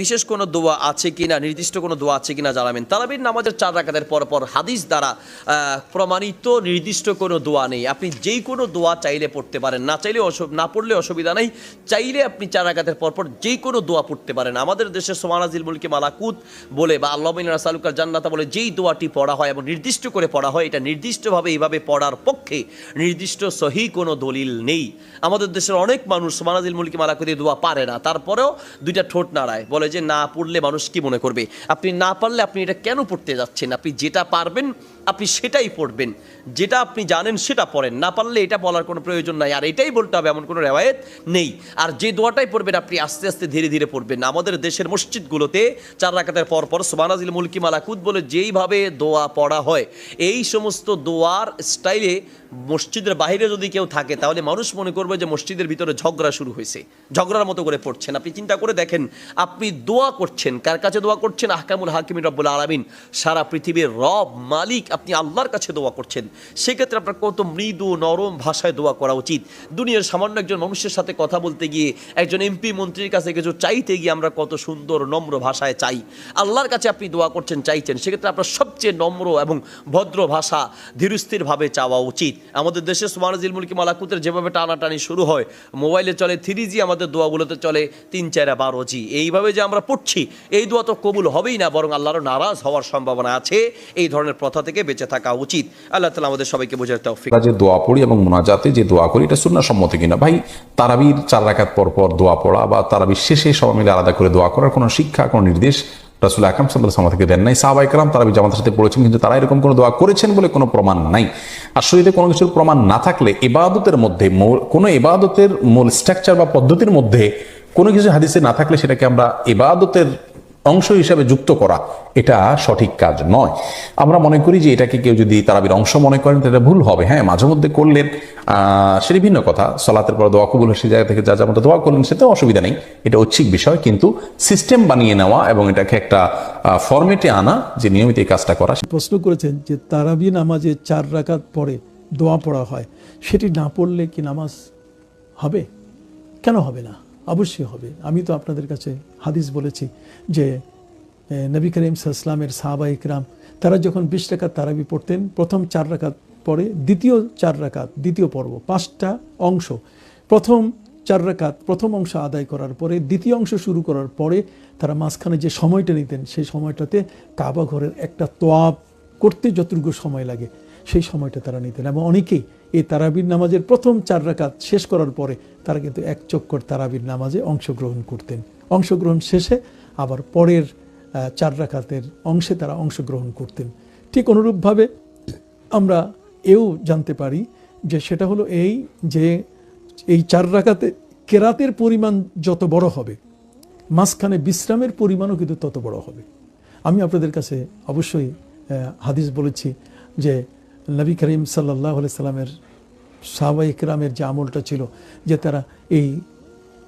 বিশেষ কোনো দোয়া আছে কিনা, নির্দিষ্ট কোনো দোয়া আছে কিনা জানাবেন। তারাবির নামাজের চার রাকাতের পর পর হাদিস দ্বারা প্রমাণিত, নির্দিষ্ট কোনো দোয়া নেই। আপনি যেই কোনো দোয়া চাইলে পড়তে পারেন। না চাইলে না পড়লে অসুবিধা নেই। চাইলে আপনি চার রাকাতের পরপর পর যেই কোনো দোয়া পড়তে পারেন। আমাদের দেশে সোমানাজিল মুলকে মালাকুত বলে বা আল্লাহ সালুকার জান্নাতা বলে যেই দোয়াটি পড়া হয় এবং নির্দিষ্ট করে পড়া হয়, এটা নির্দিষ্টভাবে এইভাবে পড়ার পক্ষে নির্দিষ্ট সহি কোনো দলিল নেই। আমাদের দেশের অনেক মানুষ সোমানাজিল মুলকি মালাকুতি দোয়া পারে না। তারপরেও দুইটা ঠোঁট নাড়ায়। বলে যে না পড়লে মানুষ কি মনে করবে? আপনি না পারলে আপনি এটা কেন পড়তে যাচ্ছেন? আপনি যেটা পারবেন, আপনি সেটাই পড়বেন। যেটা আপনি জানেন সেটা পড়েন। না পারলে এটা বলার কোনো প্রয়োজন নাই। আর এটাই বলতে হবে, এমন কোনো রেওয়ায়ত নেই। আর যে দোয়াটাই পড়বেন, আপনি আস্তে আস্তে ধীরে ধীরে পড়বেন। আমাদের দেশের মসজিদগুলোতে চার রাকাতের পর পর সোবানাজিল মুলকি মালাকুত বলে যেইভাবে দোয়া পড়া হয়, এই সমস্ত দোয়ার স্টাইলে মসজিদের বাইরে যদি কেউ থাকে, তাহলে মানুষ মনে করবে যে মসজিদের ভিতরে ঝগড়া শুরু হয়েছে। ঝগড়ার মতো করে পড়ছেন। আপনি চিন্তা করে দেখেন, আপনি দোয়া করছেন। কার কাছে দোয়া করছেন? আহকামুল হাকিমিন রব্বুল আলমিন। সারা পৃথিবীর রব মালিক, আপনি আল্লাহর কাছে দোয়া করছেন। সেক্ষেত্রে আপনার কত মৃদু, নরম ভাষায় দোয়া করা উচিত। দুনিয়ার সামান্য একজন মানুষের সাথে কথা বলতে গিয়ে, একজন এমপি মন্ত্রীর কাছে কিছু চাইতে গিয়ে আমরা কত সুন্দর, নম্র ভাষায় চাই। আল্লাহর কাছে আপনি দোয়া করছেন, চাইছেন। সেক্ষেত্রে আপনার সবচেয়ে নম্র এবং ভদ্র ভাষা ধীরস্থিরভাবে চাওয়া উচিত। আমাদের দেশে সুমানজিল মুলকি মালাকুতের যেভাবে টানাটানি শুরু হয়, মোবাইলে চলে থ্রি জি আমাদের দোয়াগুলোতে চলে, তিন চারা বারো জি। এইভাবে যে আমরা পড়ছি, এই দোয়া তো কবুল হবেই না, বরং আল্লাহর নারাজ হওয়ার সম্ভাবনা আছে, এই ধরনের প্রথা থেকে বেঁচে থাকা উচিত। আল্লাহ তালা আমাদের সবাইকে বোঝার তৌফিক যে দোয়া পড়ি এবং মোনাজাতে যে দোয়া করি, এটা সুন্না সম্মত কিনা? ভাই, তারাবির চার রাকাত পর পর দোয়া পড়া বা তারাবির শেষে সবাই মিলে আলাদা করে দোয়া করার কোনো শিক্ষা, কোনো নির্দেশ রাসুল আকরাম সাল্লাহ সাল্লাম থেকে দেন নাই। সাহাবাই কালাম তারাবি জামাতের সাথে পড়েছেন, কিন্তু তারা এরকম কোনো দোয়া করেছেন বলে কোনো প্রমাণ নাই। আর শরীরে কোনো কিছুর প্রমাণ না থাকলে এবাদতের মধ্যে কোনো এবাদতের মূল স্ট্রাকচার বা পদ্ধতির মধ্যে কোনো কিছু হাদিসে না থাকলে সেটাকে আমরা এবাদতের অংশ হিসাবে যুক্ত করা এটা সঠিক কাজ নয়। আমরা মনে করি যে এটাকে কেউ যদি তারাবির অংশ মনে করেন তাহলে ভুল হবে। হ্যাঁ মাঝে মধ্যে করলেন সেটি ভিন্ন কথা। সলাতের পর দোয়া কবুল হয়, সে জায়গা থেকে যা যা মতো দোয়া করলেন সেটাও অসুবিধা নেই। এটা ঐচ্ছিক বিষয় কিন্তু সিস্টেম বানিয়ে নেওয়া এবং এটাকে একটা ফরমেটে আনা যে নিয়মিত এই কাজটা করা প্রশ্ন করেছেন যে তারাবি নামাজে চার রাকাত পরে দোয়া পড়া হয় সেটি না পড়লে কি নামাজ হবে? কেন হবে না? অবশ্যই হবে। আমি তো আপনাদের কাছে হাদিস বলেছি যে নবী করিম সাল্লামের সাহাবা ইকরাম, তারা যখন বিশ রাকাত তারাবি পড়তেন, প্রথম চার রাকাত পরে দ্বিতীয় চার রাকাত, দ্বিতীয় পর্ব, পাঁচটা অংশ, প্রথম চার রাকাত, প্রথম অংশ আদায় করার পরে, দ্বিতীয় অংশ শুরু করার পরে তারা মাঝখানে যে সময়টা নিতেন, সেই সময়টাতে কাবা ঘরের একটা তোয়াব করতে যতটুকু সময় লাগে সেই সময়টা তারা নিতেন এবং অনেকেই এই তারাবির নামাজের প্রথম চার রাকাত শেষ করার পরে তারা কিন্তু এক চক্কর তারাবির নামাজে অংশগ্রহণ করতেন। অংশগ্রহণ শেষে আবার পরের চার রাকাতের অংশে তারা অংশগ্রহণ করতেন। ঠিক অনুরূপভাবে আমরা এও জানতে পারি যে সেটা হলো এই যে এই চার রাকাতে কেরাতের পরিমাণ যত বড় হবে, মাঝখানে বিশ্রামের পরিমাণও কিন্তু তত বড় হবে। আমি আপনাদের কাছে অবশ্যই হাদিস বলেছি যে নবী করিম সাল্লাহ সাল্লামের সাহাবা ইকরামের যে আমলটা ছিল, যে তারা এই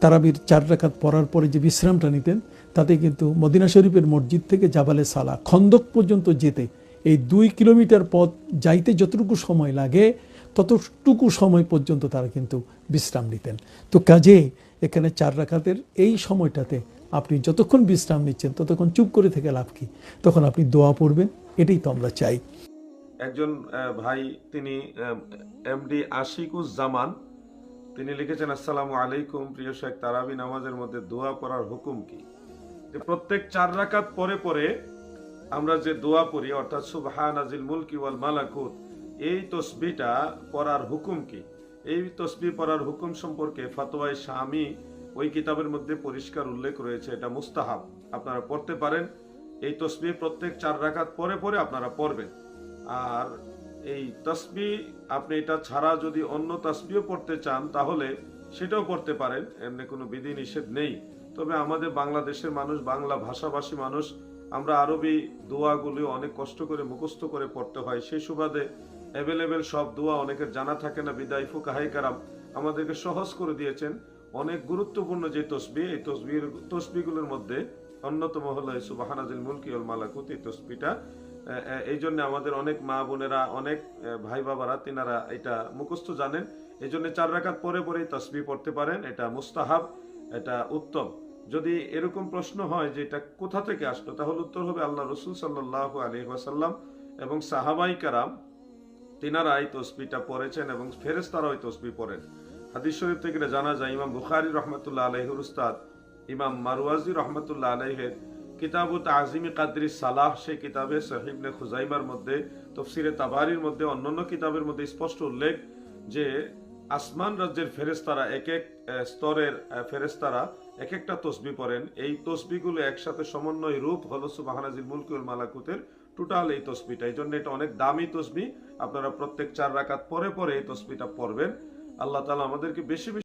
তারাবির চার রাকাত পড়ার পরে যে বিশ্রামটা নিতেন, তাতে কিন্তু মদিনা শরীফের মসজিদ থেকে জাবালে সালা খন্দক পর্যন্ত যেতে, এই দুই কিলোমিটার পথ যাইতে যতটুকু সময় লাগে, ততটুকু সময় পর্যন্ত তারা কিন্তু বিশ্রাম নিতেন। তো কাজে এখানে চার রাখাতের এই সময়টাতে আপনি যতক্ষণ বিশ্রাম নিচ্ছেন, ততক্ষণ চুপ করে থেকে লাভ কি? তখন আপনি দোয়া পড়বেন, এটাই তো আমরা চাই। একজন ভাই তিনি এমডি আশিকুজ জামান তিনি লিখেছেন, আসসালামু আলাইকুম, প্রিয় শেখ তারাবি, নামাজের মধ্যে দোয়া পড়ার হুকুম কি? যে প্রত্যেক চার রাকাত পরে পরে আমরা যে দোয়া পড়ি, অর্থাৎ সুবহান আজিল মুলকি ওয়াল মালাকুত, এই তসবিটা পড়ার হুকুম কি? এই তসবি পড়ার হুকুম সম্পর্কে ফাতোয়াই স্বামী ওই কিতাবের মধ্যে পরিষ্কার উল্লেখ রয়েছে, এটা মুস্তাহাব। আপনারা পড়তে পারেন। এই তসবি প্রত্যেক চার রাকাত পরে পরে আপনারা পড়বেন। আর এই তসবি আপনি এটা ছাড়া যদি অন্য তসবিও পড়তে চান, তাহলে সেটাও পড়তে পারেন। এমনি কোনো বিধি নিষেধ নেই। তবে আমাদের বাংলাদেশের মানুষ, বাংলা ভাষাভাষী মানুষ, আমরা আরবি দোয়াগুলি অনেক কষ্ট করে মুখস্থ করে পড়তে হয়। সেই সুবাদে অ্যাভেলেবেল সব দোয়া অনেকের জানা থাকে না, বিদায় ফুকাহাই কারাম আমাদেরকে সহজ করে দিয়েছেন। অনেক গুরুত্বপূর্ণ যে তসবি, এই তসবির তসবিগুলোর মধ্যে অন্যতম হলো সুবাহানাজিল মুলকি ওল মালাকুত, এই তসবিটা এই জন্য আমাদের অনেক মা বোনেরা, অনেক ভাই বাবারা, তিনারা এটা মুখস্থ জানেন। এই জন্য চার রাকাত পরে পরেই তসবি পড়তে পারেন, এটা মুস্তাহাব, এটা উত্তম। যদি এরকম প্রশ্ন হয় যে এটা কোথা থেকে আসলো, তাহলে উত্তর হবে আল্লাহ রসুল সাল্লাহ আলী ওয়াসাল্লাম এবং সাহাবাই কারাম তিনারা এই তসবিটা পড়েছেন এবং ফেরেস্তারা ওই তসবি পড়েন। হাদিস শরীফ থেকে জানা যায়, ইমাম বুখারি রহমতুল্লাহ আলহির উস্তাদ, ইমাম মারুয়াজি রহমতুল্লাহ আলহের কিতাবু তাজিমি কাদরি সালাহ, সেই কিতাবে সহিবনে খুজাইমার মধ্যে, তফসিরে তাবারির মধ্যে, অন্যান্য কিতাবের মধ্যে স্পষ্ট উল্লেখ যে আসমান রাজ্যের ফেরেস্তারা এক এক স্তরের ফেরেস্তারা এক একটা তসবি পড়েন। এই তসবিগুলো একসাথে সমন্বয় রূপ হলো সুবাহানাজিল মুলকুল মালাকুতের টোটাল এই তসবিটা। এই জন্য এটা অনেক দামি তসবি। আপনারা প্রত্যেক চার রাকাত পরে পরে এই তসবিটা পড়বেন। আল্লাহ তালা আমাদেরকে বেশি বেশি